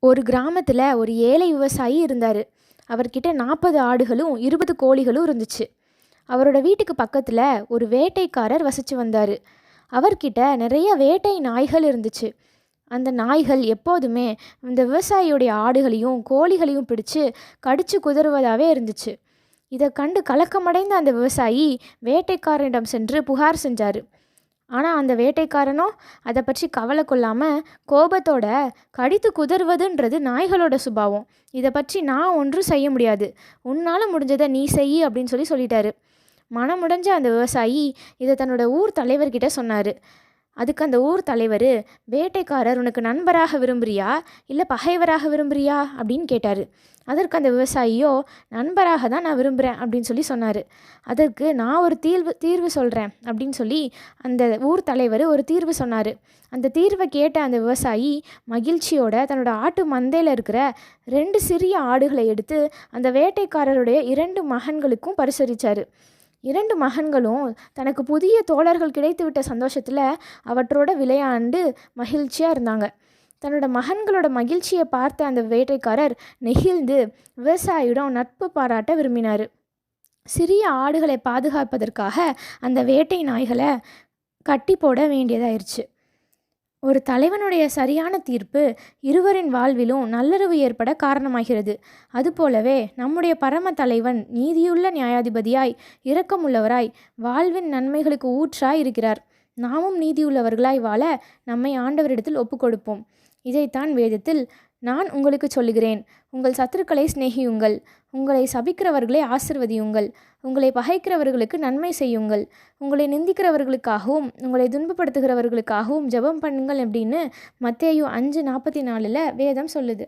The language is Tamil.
ஒரு கிராமத்தில் ஒரு ஏழை விவசாயி இருந்தார். அவர்கிட்ட நாற்பது ஆடுகளும் இருபது கோழிகளும் இருந்துச்சு. அவரோட வீட்டுக்கு பக்கத்தில் ஒரு வேட்டைக்காரர் வசித்து வந்தார். அவர்கிட்ட நிறைய வேட்டை நாய்கள் இருந்துச்சு. அந்த நாய்கள் எப்போதுமே இந்த விவசாயியுடைய ஆடுகளையும் கோழிகளையும் பிடிச்சு கடிச்சு குதறுவதாகவே இருந்துச்சு. இதை கண்டு கலக்கமடைந்த அந்த விவசாயி வேட்டைக்காரனிடம் சென்று புகார் செஞ்சார். ஆனால் அந்த வேட்டைக்காரனோ அதை பற்றி கவலை கொள்ளாமல் கோபத்தோட கடித்து குதறுவதுன்றது நாய்களோட சுபாவம். இதை பற்றி நான் ஒன்றும் செய்ய முடியாது. உன்னால் முடிஞ்சதை நீ செய் அப்படின்னு சொல்லி சொல்லிட்டாரு. மனமுடைஞ்ச அந்த விவசாயி இதை தன்னோட ஊர் தலைவர்கிட்ட சொன்னார். அதுக்கு அந்த ஊர் தலைவர் வேட்டைக்காரர் உனக்கு நண்பராக விரும்புறியா? இல்லை பகைவராக விரும்புறியா? அப்படின்னு கேட்டார். அதற்கு அந்த விவசாயியோ நண்பராக தான் நான் விரும்புகிறேன் அப்படின்னு சொல்லி சொன்னார். அதற்கு நான் ஒரு தீர்வு தீர்வு சொல்கிறேன் அப்படின்னு சொல்லி அந்த ஊர் தலைவர் ஒரு தீர்வு சொன்னார். அந்த தீர்வை கேட்ட அந்த விவசாயி மகிழ்ச்சியோட தன்னோட ஆட்டு மந்தையில் இருக்கிற ரெண்டு சிறிய ஆடுகளை எடுத்து அந்த வேட்டைக்காரருடைய இரண்டு மகன்களுக்கும் பரிசளித்தார் இரண்டு மகன்களும் தனக்கு புதிய தோழர்கள் கிடைத்துவிட்ட சந்தோஷத்தில் அவற்றோட விளையாண்டு மகிழ்ச்சியாக இருந்தாங்க. தன்னோட மகன்களோட மகிழ்ச்சியை பார்த்த அந்த வேட்டைக்காரர் நெகிழ்ந்து விவசாயியிடம் நட்பு பாராட்ட விரும்பினார். சிறிய ஆடுகளை பாதுகாப்பதற்காக அந்த வேட்டை நாய்களை கட்டி போட வேண்டியதாயிருச்சு. ஒரு தலைவனுடைய சரியான தீர்ப்பு இருவரின் வாழ்விலும் நல்லுறவு ஏற்பட காரணமாகிறது. அதுபோலவே நம்முடைய பரம தலைவன் நீதியுள்ள நியாயாதிபதியாய் இரக்கமுள்ளவராய் வாழ்வின் நன்மைகளுக்கு ஊற்றாய் இருக்கிறார். நாமும் நீதியுள்ளவர்களாய் வாழ நம்மை ஆண்டவரிடத்தில் ஒப்புக்கொடுப்போம். இதைத்தான் வேதத்தில் நான் உங்களுக்கு சொல்லுகிறேன். உங்கள் சத்துருக்களை சிநேகியுங்கள். உங்களை சபிக்கிறவர்களை ஆசிர்வதியுங்கள். உங்களை பகைக்கிறவர்களுக்கு நன்மை செய்யுங்கள். உங்களை நிந்திக்கிறவர்களுக்காகவும் உங்களை துன்பப்படுத்துகிறவர்களுக்காகவும் ஜெபம் பண்ணுங்கள் அப்படின்னு மத்தேயு அஞ்சு நாற்பத்தி நாலில் வேதம் சொல்லுது.